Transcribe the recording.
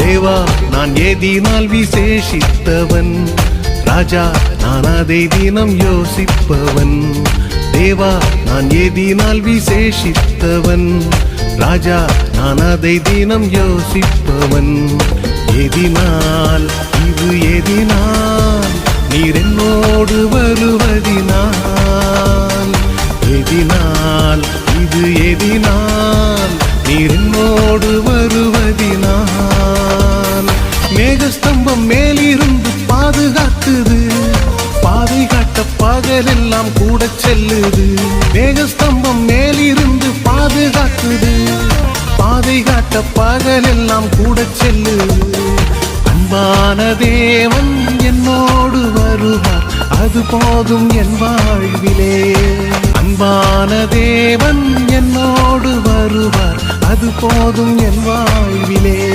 தேவா நான் ஏதினால் விசேஷித்தவன். ராஜா நான் அதை தினம் யோசிப்பவன். தேவா நான் ஏதினால் விசேஷித்தவன். ராஜா நான் அதை தினம் யோசிப்பவன். எதினால் இது எதினால் நீர் என்னோடு வருவதினால். எதினால் இது எதினால் தெய்வம் மேலிருந்து பாதுகாக்குது. பாதை காட்ட பகலெல்லாம் கூட செல்லுது. மேகஸ்தம்பம் மேலிருந்து பாதுகாக்குது. பாதை காட்ட பகலெல்லாம் கூட செல்லுது. அன்பான தேவன் என்னோடு வருவார். அது போதும் என் வாழ்விலே. அன்பான தேவன் என்னோடு வருவார். அது போதும் என் வாழ்விலே.